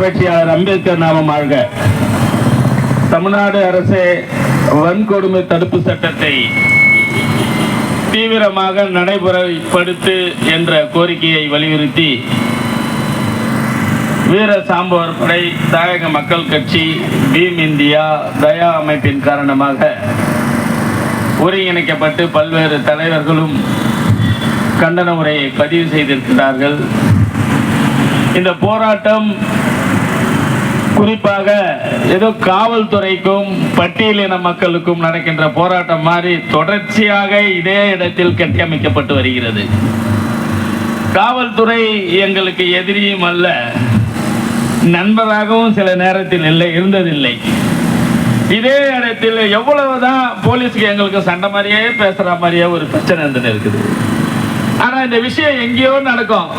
புரட்சியாளர் அம்பேத்கர் நாமம் ஆழ்க. தமிழ்நாடு அரசே வன்கொடுமை தடுப்பு சட்டத்தை தீவிரமாக நடைமுறைப்படுத்து என்ற கோரிக்கையை வலியுறுத்தி வீர சாம்பவர் படை தாயக மக்கள் கட்சி பீம் இந்தியா தயா அமைப்பின் காரணமாக ஒருங்கிணைக்கப்பட்டு பல்வேறு தலைவர்களும் கண்டன உரையை பதிவு செய்திருக்கிறார்கள். இந்த போராட்டம் குறிப்பாக ஏதோ காவல்துறைக்கும் பட்டியலின மக்களுக்கும் நடக்கின்ற போராட்டம் மாதிரி தொடர்ச்சியாக இதே இடத்தில் கட்டியமைக்கப்பட்டு வருகிறது. காவல்துறை எங்களுக்கு எதிரியும் அல்ல. நண்பராகவும் சில நேரத்தில் இல்லை இருந்ததில்லை. இதே இடத்தில் எவ்வளவுதான் போலீஸ்க்கு எங்களுக்கு சண்டை மாதிரியே பேசுற மாதிரியே ஒரு பிரச்சனை இருந்துட்டு இருக்குது ஆனா இந்த விஷயம் எங்கேயோ நடக்கும்.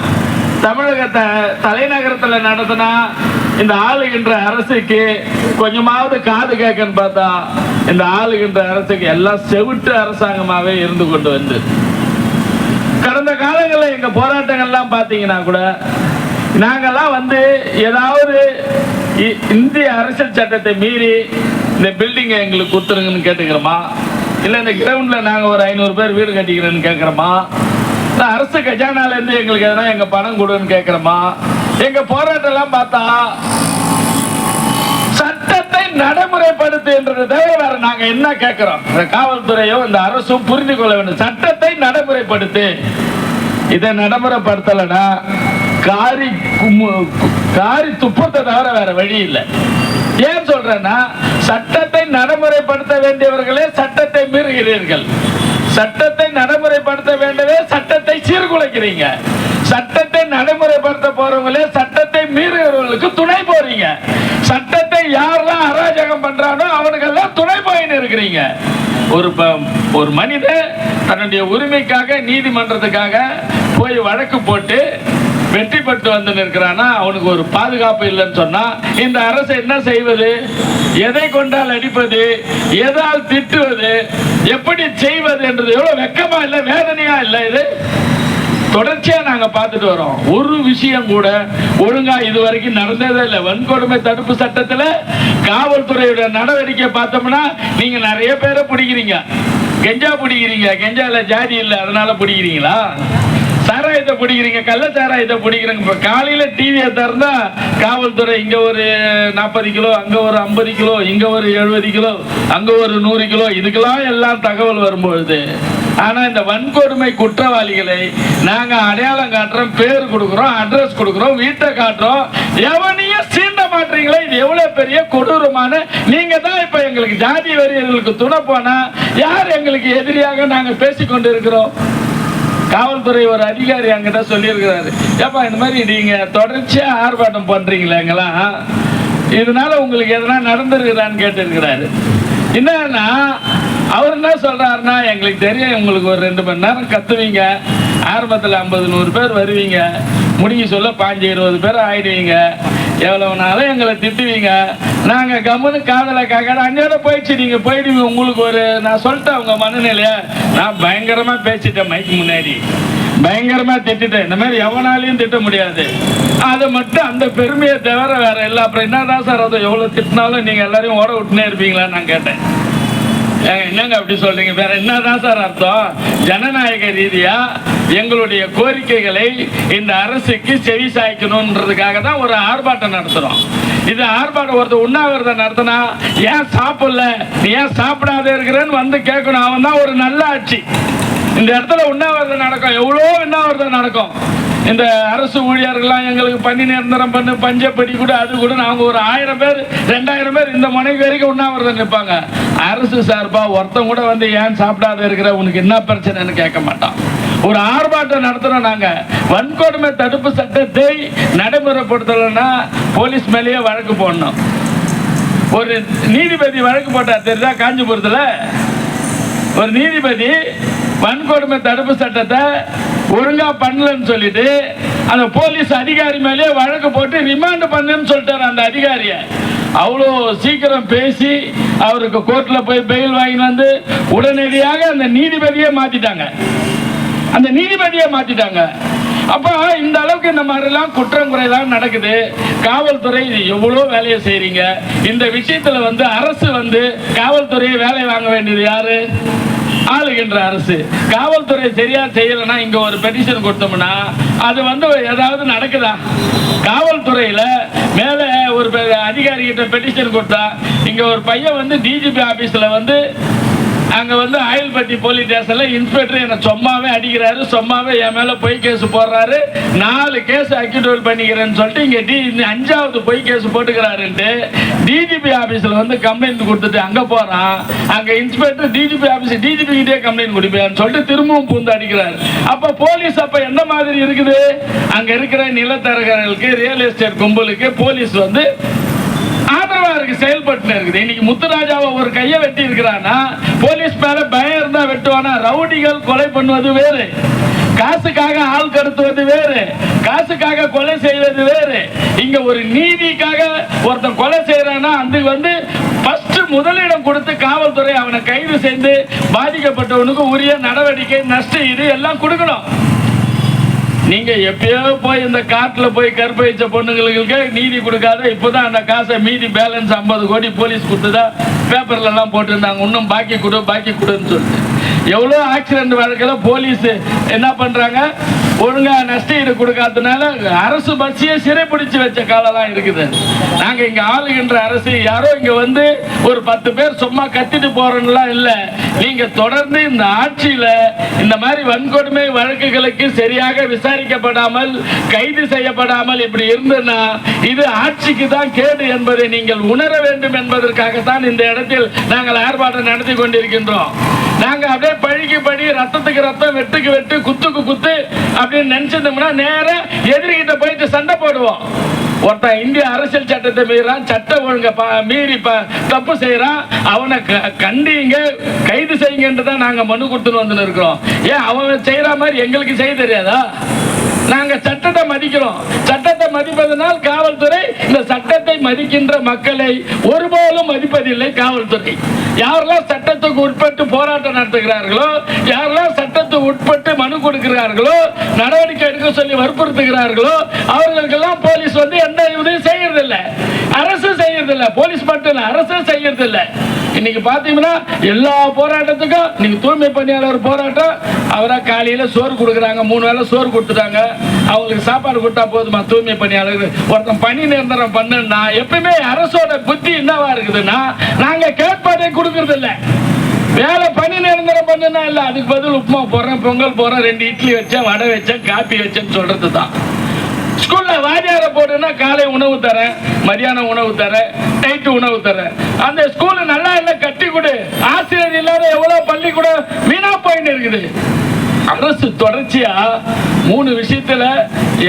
தமிழகத்தை தலைநகரத்துல நடத்தினா இந்த ஆளுகின்ற அரசுக்கு கொஞ்சமாவது காது கேட்கன்னு பார்த்தா இந்த ஆளுகின்ற அரசுக்கு எல்லாம் செவிட்டு அரசாங்கமாவே இருந்து கொண்டு வந்து. கடந்த காலங்களில் எங்க போராட்டங்கள்லாம் பார்த்தீங்கன்னா கூட நாங்கெல்லாம் வந்து ஏதாவது இ- இந்திய அரசியல் சட்டத்தை மீறி இந்த பில்டிங்கை எங்களுக்கு கொடுத்துருங்கன்னு கேட்டுக்கிறோமா? இல்லை இந்த கிரவுண்டில் நாங்கள் ஒரு ஐநூறு பேர் வீடு கட்டிக்கிறேன்னு கேட்குறோமா? இல்லை அரசு கஜானாலேருந்து எங்களுக்கு எதனா எங்கள் பணம் கொடுன்னு கேட்குறோமா? எங்க போராட்டம் எல்லாம் பார்த்தா சட்டத்தை நடைமுறைப்படுத்து என்றதை தவிர வேற நாங்க என்ன கேட்கிறோம்? இந்த காவல்துறையோ இந்த அரசும் புரிந்து கொள்ள வேண்டும். சட்டத்தை நடைமுறைப்படுத்து. இதை நடைமுறைப்படுத்தலைன்னா காரி காரி துப்பத்தை தவிர வேற வழி இல்லை. ஏன் சொல்றேன்னா சட்டத்தை நடைமுறைப்படுத்த வேண்டியவர்களே சட்டத்தை மீறுகிறீர்கள். சட்டத்தை நடைமுறைப்படுத்த வேண்டவே சட்டத்தை சீர்குலைக்கிறீங்க. சட்டத்தை நடைமுறைப்படுத்த போறவங்களே சட்டத்தை மீறுகிறவர்களுக்கு துணை போறீங்க. சட்டத்தை யாரெல்லாம் அராஜகம் பண்றானோ அவனுக்கெல்லாம் துணை போயின்னு இருக்கிறீங்க. ஒரு ப- ஒரு மனிதன் தன்னுடைய உரிமைக்காக நீதிமன்றத்துக்காக போய் வழக்கு போட்டு வெற்றி பெற்று வந்து நிற்கிறானா அவனுக்கு ஒரு பாதுகாப்பு இல்லைன்னு சொன்னா இந்த அரசு என்ன செய்வது? எதை கொண்டால் அடிப்பது? எதால் திட்டுவது? எப்படி செய்வது என்றது? எவ்வளவு வெக்கமா இல்லை வேதனையா இல்லை இது? தொடர்ச்சியா நாங்க பார்த்துட்டு வரோம். ஒரு விஷயம் கூட ஒழுங்கா இது வரைக்கும் நடந்ததே இல்லை. வன்கொடுமை தடுப்பு சட்டத்துல காவல்துறையோட நடவடிக்கை பார்த்தோம்னா நீங்க நிறைய பேரை பிடிக்கிறீங்க. கெஞ்சா பிடிக்கிறீங்க. கெஞ்சால ஜாதி இல்லை அதனால பிடிக்கிறீங்களா? சாராயத்தை பிடிக்கிறீங்க கள்ள சாராயத்தை பிடிக்கிறீங்க. இப்போ காலையில் டிவியை திறந்தா காவல்துறை இங்கே ஒரு நாற்பது கிலோ அங்கே ஒரு ஐம்பது கிலோ இங்கே ஒரு எழுபது கிலோ அங்கே ஒரு நூறு கிலோ இதுக்கெல்லாம் எல்லாம் தகவல் வரும்பொழுது ஆனால் இந்த வன்கொடுமை குற்றவாளிகளை நாங்கள் அடையாளம் காட்டுறோம் பேர் கொடுக்குறோம் அட்ரஸ் கொடுக்குறோம் வீட்டை காட்டுறோம். எவனையும் சீண்ட மாட்டீங்களே இது எவ்வளோ பெரிய கொடூரமான நீங்கள் தான் இப்போ எங்களுக்கு ஜாதி வரியர்களுக்கு துணை போனால் யார் எங்களுக்கு எதிரியாக நாங்கள் பேசிக்கொண்டு இருக்கிறோம் காவல்துறை ஒரு அதிகாரி அங்கிட்ட சொல்லியிருக்கிறாரு. ஏப்பா இந்த மாதிரி நீங்க தொடர்ச்சியா ஆர்ப்பாட்டம் பண்றீங்களேங்களாம் இதனால உங்களுக்கு எதனா நடந்திருக்கிறான்னு கேட்டிருக்கிறாரு. என்னன்னா அவர் என்ன சொல்றாருன்னா எங்களுக்கு தெரியும் உங்களுக்கு ஒரு ரெண்டு மணி நேரம் கத்துவீங்க. ஆரம்பத்தில் ஐம்பது நூறு பேர் வருவீங்க. முடிஞ்சு சொல்ல பாஞ்சு இருபது பேர் ஆயிடுவீங்க. எவ்வளவு நாளும் எங்களை திட்டுவீங்க? நாங்க கம்முன்னு காதலை காக்காட அஞ்சோட போயிடுச்சு. நீங்க போயிடுவீங்க. உங்களுக்கு ஒரு நான் சொல்லிட்டேன் உங்க மனநிலைய. நான் பயங்கரமா பேசிட்டேன் மைக்கு முன்னாடி. பயங்கரமா திட்டேன் இந்த மாதிரி எவனாலையும் திட்ட முடியாது. அதை மட்டும் அந்த பெருமையை தவிர வேற இல்லை. அப்புறம் என்னதான் சார் அதை எவ்வளவு திட்டினாலும் நீங்க எல்லாரையும் ஓட விட்டுனே இருப்பீங்களான்னு நான் கேட்டேன். என்னங்க அப்படி சொல்றீங்க? வேற என்னதான் சார் அர்த்தம்? ஜனநாயக ரீதியா எங்களுடைய கோரிக்கைகளை இந்த அரசுக்கு செவி சாய்க்கணுன்றதுக்காக தான் ஒரு ஆர்ப்பாட்டம் நடத்துகிறோம் இது ஆர்ப்பாட்டம் ஒருத்தர் உண்ணாவிரதம் நடத்தினா ஏன் சாப்பிடல? நீ ஏன் சாப்பிடாத இருக்கிறேன்னு வந்து கேட்கணும். அவன் தான் ஒரு நல்ல ஆட்சி. இந்த இடத்துல உண்ணாவிரதம் நடக்கும். எவ்வளோ உண்ணாவிரதம் நடக்கும். இந்த அரசு ஊழியர்கள்லாம் எங்களுக்கு பண்ணி நிரந்தரம் பண்ணு பஞ்சப்படி கூட அது கூட நாங்கள் ஒரு ஆயிரம் பேர் ரெண்டாயிரம் பேர் இந்த மனைவி வரைக்கும் உண்ணாவிரதம் நிற்பாங்க. அரசு சார்பாக ஒருத்தன் கூட வந்து ஏன் சாப்பிடாத இருக்கிற? உனக்கு என்ன பிரச்சனைன்னு கேட்க மாட்டான். ஒரு ஆர்ப்பாட்டம் நடத்துறோம் நாங்க. வன்கொடுமை தடுப்பு சட்டத்தை நடைமுறைப்படுத்தலைன்னா போலீஸ் மேலேயே வழக்கு போடணும். ஒரு நீதிபதி வழக்கு போட்டார் தெரியுதா காஞ்சிபுரத்தில்? ஒரு நீதிபதி வன்கொடுமை தடுப்பு சட்டத்தை ஒழுங்கா பண்ணலன்னு சொல்லிட்டு அந்த போலீஸ் அதிகாரி மேலே வழக்கு போட்டு ரிமாண்ட் பண்ணுன்னு சொல்லிட்டார் அந்த அதிகாரிய. அவ்வளோ சீக்கிரம் பேசி அவருக்கு கோர்ட்டில் போய் பெயில் வாங்கிட்டு வந்து உடனடியாக அந்த நீதிபதியே மாற்றிட்டாங்க அந்த நீதிபதியை மாத்திட்டாங்க. அப்ப இந்த அளவுக்கு இந்த மாதிரிலாம் குற்றம் குறைலாம் நடக்குது. காவல்துறை எவ்வளோ வேலையை செய்றீங்க? இந்த விஷயத்துல வந்து அரசு வந்து காவல்துறையை வேலை வாங்க வேண்டியது யாரு? ஆளுகின்ற அரசு. காவல்துறை சரியா செய்யலைன்னா இங்க ஒரு பெட்டிஷன் கொடுத்தோம்னா அது வந்து ஏதாவது நடக்குதா? காவல்துறையில மேல ஒரு பெ- அதிகாரி கிட்ட பெட்டிஷன் கொடுத்தா இங்க ஒரு பையன் வந்து டிஜிபி ஆபீஸ்ல வந்து அங்க வந்து ஆயில்பட்டி போலீஸ் ஸ்டேஷன்ல இன்ஸ்பெக்டர் என்ன சும்மாவே அடிக்கிறாரு சும்மாவே என் மேல பொய் கேஸ் போடுறாரு. நாலு கேஸ் அக்யூட்டல் பண்ணிக்கிறேன்னு சொல்லிட்டு இங்க டி அஞ்சாவது பொய் கேஸ் போட்டுக்கிறாருன்ட்டு டிஜிபி ஆபீஸ்ல வந்து கம்ப்ளைண்ட் கொடுத்துட்டு அங்க போறான். அங்க இன்ஸ்பெக்டர் டிஜிபி ஆபீஸ் டிஜிபி கிட்டே கம்ப்ளைண்ட் கொடுப்பேன்னு சொல்லிட்டு திரும்பவும் பூந்து அடிக்கிறாரு. அப்ப போலீஸ் அப்ப எந்த மாதிரி இருக்குது? அங்க இருக்கிற நிலத்தரகர்களுக்கு ரியல் எஸ்டேட் கும்பலுக்கு போலீஸ் வந்து ஆதரவா செயல்பட்டு இருக்குது. இன்னைக்கு முத்துராஜாவை ஒரு கையை வெட்டி இருக்கிறானா போலீஸ் மேல பயம் இருந்தா வெட்டுவானா? ரவுடிகள் கொலை பண்ணுவது வேறு. காசுக்காக ஆள் கடத்துவது வேறு. காசுக்காக கொலை செய்வது வேறு. இங்க ஒரு நீதிக்காக ஒருத்தன் கொலை செய்யறானா அது வந்து ஃபர்ஸ்ட் முதலிடம் கொடுத்து காவல்துறை அவனை கைது செய்து பாதிக்கப்பட்டவனுக்கு உரிய நடவடிக்கை நஷ்ட ஈடு எல்லாம் கொடுக்கணும். நீங்க எப்பயோ போய் இந்த காட்டுல போய் கற்பழிச்ச பொண்ணுங்களுக்கு நீதி கொடுக்காத இப்பதான் அந்த காசை மீதி பேலன்ஸ் ஐம்பது கோடி போலீஸ் கொடுத்ததா பேப்பர்ல எல்லாம் போட்டிருந்தாங்க. இன்னும் பாக்கி கொடு பாக்கி கொடுன்னு சொல்லிட்டு. எவ்வளோ ஆக்சிடென்ட் வழக்கில் போலீஸ் என்ன பண்றாங்க? ஒழுங்கா நஷ்டஈடு கொடுக்காதனால அரசு பஸ்ஸையே சிறைப்பிடிச்சு வச்ச காலம்லாம் இருக்குது. நாங்க இங்க ஆளுகின்ற அரசு யாரோ இங்க வந்து ஒரு பத்து பேர் சும்மா கத்திட்டு போறோம்லாம் இல்ல. நீங்க தொடர்ந்து இந்த ஆட்சியில இந்த மாதிரி வன்கொடுமை வழக்குகளுக்கு சரியாக விசாரிக்கப்படாமல் கைது செய்யப்படாமல் இப்படி இருந்ததுன்னா இது ஆட்சிக்கு தான் கேடு என்பதை நீங்கள் உணர வேண்டும் என்பதற்காகத்தான் இந்த இடத்தில் நாங்கள் ஆர்ப்பாட்டம் நடத்தி கொண்டிருக்கின்றோம். நாங்க அப்படியே பழிக்கு பழி ரத்தத்துக்கு ரத்தம் வெட்டுக்கு வெட்டு குத்துக்கு குத்து அப்படின்னு நினைச்சிருந்தோம்னா நேரா எதிரிகிட்ட போயிட்டு சண்டை போடுவோம். ஒருத்தன் இந்திய அரசியல் சட்டத்தை மீறான் சட்ட ஒழுங்க ப- மீறி தப்பு செய்யறான் அவனை க- கண்டிங்க கைது செய்யுங்கன்றதான் நாங்க மனு கொடுத்துன்னு வந்து இருக்கிறோம். ஏன் அவன் செய்யற மாதிரி எங்களுக்கு செய்ய தெரியாதா? நாங்க சட்டத்தை மதிக்கிறோம். சட்டத்தை மதிப்பதனால் காவல்துறை இந்த சட்டத்தை மதிக்கின்ற மக்களை ஒருபோலும் மதிப்பதில்லை காவல்துறை. யாரெல்லாம் உட்பட்டு போராட்டம் நடத்துகிறார்களோ யாரெல்லாம் சட்டத்துக்கு உட்பட்டு மனு கொடுக்கிறார்களோ நடவடிக்கை எடுக்க சொல்லி வற்புறுத்துகிறார்களோ அவர்களுக்கெல்லாம் போலீஸ் வந்து எந்த உதவியும் செய்யறதில்லை. அரசு செய்யறதில்லை. போலீஸ் மட்டும் இல்லை அரசு செய்யறதில்லை. இன்னைக்கு பாத்தீங்கன்னா எல்லா போராட்டத்துக்கும் இன்னைக்கு தூய்மை பணியாளர் போராட்டம் அவரா காலையில சோறு கொடுக்குறாங்க மூணு வேளை சோறு கொடுத்துட்டாங்க. அவங்களுக்கு சாப்பாடு கொடுத்தா போதுமா தூய்மை பணியாளர்? ஒருத்தன் பணி நிரந்தரம் பண்ணுன்னா எப்பயுமே அரசோட புத்தி என்னவா இருக்குதுன்னா நாங்க கேட்பாடே கொடுக்கறது இல்லை வேலை பணி நிரந்தரம் பண்ணுனா இல்ல அதுக்கு பதில் உப்புமா போடுறேன் பொங்கல் போடுறேன் ரெண்டு இட்லி வச்சேன் வடை வச்சேன் காப்பி வச்சேன்னு சொல்றது தான் ஸ்கூல்ல வாத்தியார போடுன்னா காலை உணவு தரேன் மதியானம் உணவு தரேன் நைட்டு உணவு தரேன். அந்த ஸ்கூல் நல்லா இல்லை கட்டி கொடு ஆசிரியர் இல்லாத எவ்வளவு பள்ளிக்கூடம் வீணா போயின்னு இருக்குது. அரசு தொடர்ச்சியா மூணு விஷயத்துல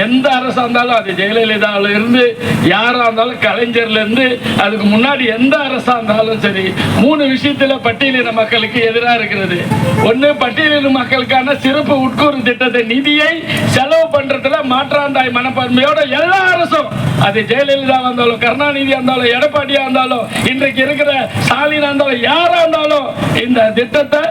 எந்த அரசா இருந்தாலும் அது ஜெயலலிதாவில இருந்து யாரா இருந்தாலும் கலைஞர்ல இருந்து அதுக்கு முன்னாடி எந்த அரசா இருந்தாலும் சரி மூணு விஷயத்துல பட்டியலின மக்களுக்கு எதிராக இருக்கிறது. ஒண்ணு பட்டியலின மக்களுக்கான சிறப்பு உட்கூறு திட்டத்தை நிதியை செலவு பண்றதுல மாற்றாந்தாய் மனப்பான்மையோட எல்லா அரசும் அது ஜெயலலிதா இருந்தாலும் கருணாநிதியா இருந்தாலும் எடப்பாடியா இருந்தாலும் இன்றைக்கு இருக்கிற ஸ்டாலின் இருந்தாலும் யாரா இருந்தாலும் இந்த திட்டத்தை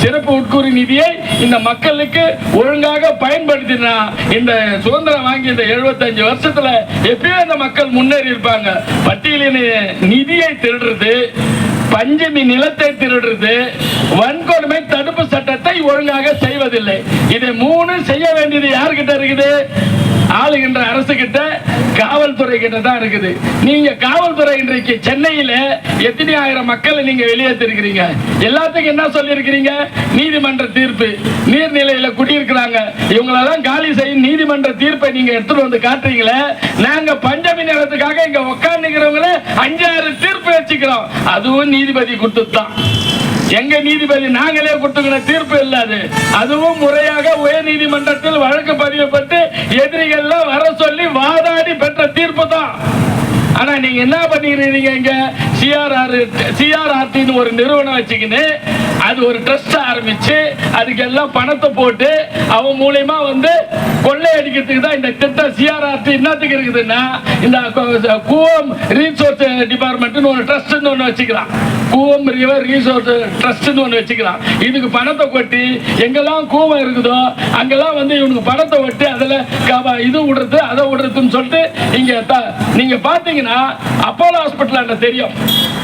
சிறப்பு உட்கூறு நிதியை இந்த மக்கள் மக்களுக்கு ஒழுங்காக பயன்படுத்தினா இந்த சுதந்திரம் வாங்கி இந்த 75 வருஷத்துல எப்பயோ இந்த மக்கள் முன்னேறி இருப்பாங்க. பட்டியலின் நிதியை திருடுறது பஞ்சமி நிலத்தை திருடுறது வன்கொடுமை தடுப்பு சட்டத்தை ஒழுங்காக செய்வதில்லை. இதை மூணு செய்ய வேண்டியது யார்கிட்ட இருக்குது? ஆளுகின்ற அரசு கிட்ட காவல்துறை கிட்ட தான் இருக்குது. நீங்க காவல்துறை இன்றைக்கு சென்னையில எத்தனை ஆயிரம் மக்களை நீங்க வெளியேற்றிருக்கிறீங்க? எல்லாத்துக்கும் என்ன சொல்லியிருக்கிறீங்க? நீதிமன்ற தீர்ப்பு. நீர்நிலையில குடியிருக்கிறாங்க. இவங்களெல்லாம் காலி செய்யும் நீதிமன்ற தீர்ப்பை நீங்க எடுத்துட்டு வந்து காட்டுறீங்களே நாங்க பஞ்சமி நேரத்துக்காக இங்க உட்காந்துக்கிறவங்கள அஞ்சாறு தீர்ப்பு வச்சுக்கிறோம். அதுவும் நீதிபதி கொடுத்துதான் எங்க நீதிபதி நாங்களே கொடுத்துக்கிற தீர்ப்பு இல்லாது அதுவும் முறையாக உயர் நீதிமன்றத்தில் வழக்கு பதிவுப்பட்டு எதிரிகள்லாம் வர சொல்லி வாதாடி பெற்ற தீர்ப்பு தான். ஆனா நீங்க என்ன பண்ணிக்கிறீங்க இங்க? சிஆர்ஆர் சிஆர்ஆர்டின்னு ஒரு நிறுவனம் வச்சுக்கின்னு அது ஒரு ட்ரஸ்ட் ஆரம்பிச்சு அதுக்கெல்லாம் பணத்தை போட்டு அவன் மூலியமா வந்து கொள்ளையடிக்கிறதுக்கு தான் இந்த திட்டம் சிஆர்ஆர்டி என்னத்துக்கு இருக்குதுன்னா இந்த கூவம் ரீசோர்ஸ் டிபார்ட்மெண்ட்னு ஒரு ட்ரஸ்ட்னு ஒன்று வச்சுக்கலாம். கூவம் ரிவர் ரீசோர்ஸ் ட்ரஸ்ட்னு ஒன்று வச்சுக்கலாம். இதுக்கு பணத்தை கொட்டி எங்கெல்லாம் கூவம் இருக்குதோ அங்கெல்லாம் வந்து இவனுக்கு பணத்தை ஒட்டி அதில் இது விடுறது அதை விடுறதுன்னு சொல்லிட்டு இங்கே த- பார்த்தீங்கன்னா அப்போலோ ஹாஸ்பிட்டல் தெரியும்.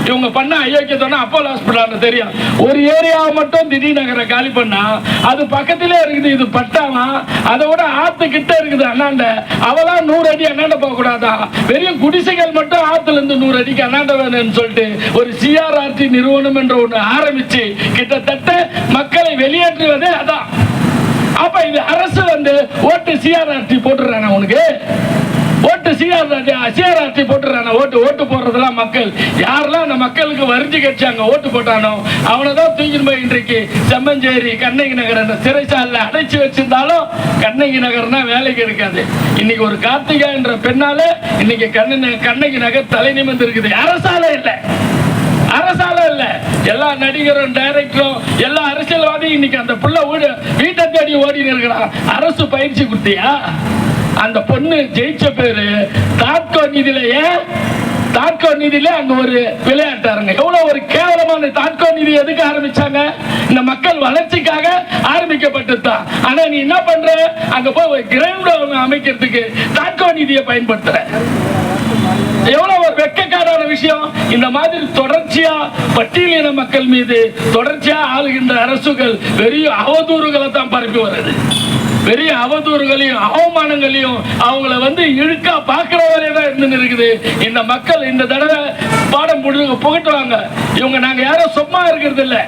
இவங்க பண்ண அயோக்கியத்தோட அப்போலோ ஹாஸ்பிட்டல் தெரியும். ஒரு ஏரியாவை மட்டும் திடீர் நகரை காலி பண்ணா அது பக்கத்திலே இருக்குது இது பட்டாமா அதை விட ஆத்து கிட்ட இருக்குது அண்ணாண்ட. அவெல்லாம் நூறு அடி அண்ணாண்ட போகக்கூடாதா வெறும் குடிசைகள் மட்டும் ஆத்துல இருந்து நூறு அடிக்கு அண்ணாண்ட வேணும்னு சொல்லிட்டு ஒரு சிஆர்ஆர்டி நிறுவனம் என்ற ஒன்று ஆரம்பிச்சு கிட்டத்தட்ட மக்களை வெளியேற்றுவதே அதான். அப்ப இது அரசு வந்து ஓட்டு சிஆர்ஆர்டி போட்டுறாங்க உனக்கு? ஓட்டு சிஆர்ஆர்டி சிஆர்ஆர்டி போட்டுறான. ஓட்டு ஓட்டு போடுறதெல்லாம் மக்கள். யாரெல்லாம் அந்த மக்களுக்கு வரிஞ்சு கட்சாங்க ஓட்டு போட்டானோ அவனை தான் தூக்கிட்டு போய் இன்றைக்கு செம்மஞ்சேரி கண்ணகி நகர் அந்த சிறைச்சாலில் அடைச்சு வச்சிருந்தாலும் கண்ணகி நகர்னா வேலைக்கு இருக்காது இன்னைக்கு ஒரு கார்த்திகா என்ற பெண்ணால இன்னைக்கு கண்ண கண்ணகி நகர் தலை நிமிர்ந்து இருக்குது அரசால இல்லை. அரசால இல்ல. எல்லா நடிகரும் டைரக்டரும் எல்லா அரசியல்வாதியும் இன்னைக்கு அந்த புள்ள வீட்டை தேடி ஓடி இருக்கிறான். அரசு பயிற்சி கொடுத்தியா? அந்த பொண்ணு ஜெயிச்ச பேரு தாட்கோ நிதியிலேயே தாட்கோ நிதியில அங்க ஒரு விளையாட்டாருங்க. எவ்வளவு ஒரு கேவலமான தாட்கோ நிதி எதுக்கு ஆரம்பிச்சாங்க? இந்த மக்கள் வளர்ச்சிக்காக ஆரம்பிக்கப்பட்டதுதான். ஆனா நீ என்ன பண்ற? அங்க போய் கிரவுண்ட் அமைக்கிறதுக்கு தாட்கோ நிதியை பயன்படுத்துற. எவ்வளவு ஒரு வெக்கக்காரான விஷயம். இந்த மாதிரி தொடர்ச்சியா பட்டியலின மக்கள் மீது தொடர்ச்சியா ஆளுகின்ற அரசுகள் பெரிய அவதூறுகளை தான் பரப்பி வருது. பெரிய அவதூறுகளையும் அவமானங்களையும் அவங்கள வந்து இழுக்கா பார்க்கிறவரே தான் இருந்து இருக்குது. இந்த மக்கள் இந்த தடவை பாடம் புடு- புகட்டுவாங்க இவங்க நாங்க யாரும் சும்மா இருக்கிறது இல்லை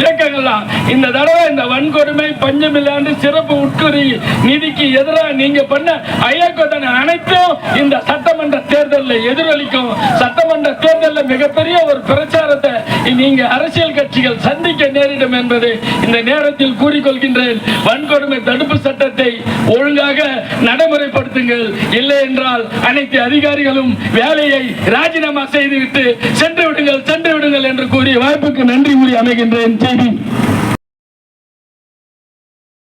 இயக்கங்கள்லாம். இந்த தடவை இந்த வன்கொடுமை பஞ்சமில்லாண்டு சிறப்பு உட்குறி நிதிக்கு எதிராக நீங்க பண்ண ஐயக்கோட்டனை அனைத்தும் இந்த சட்டமன்ற தேர்தலில் எதிரொலிக்கும். சட்டமன்ற தேர்தலில் மிகப்பெரிய ஒரு பிரச்சாரத்தை நீங்க அரசியல் கட்சிகள் சந்திக்க நேரிடும் என்பதை இந்த நேரத்தில் கூறிக்கொள்கின்றேன். வன்கொடுமை தடுப்பு சட்டத்தை ஒழுங்காக நடைமுறைப்படுத்துங்கள். இல்லை என்றால் அனைத்து அதிகாரிகளும் வேலையை ராஜினாமா செய்துவிட்டு சென்று விடுங்கள் சென்று விடுங்கள் என்று கூறிய வாய்ப்புக்கு நன்றி கூறி அமைகின்றேன். செய்தி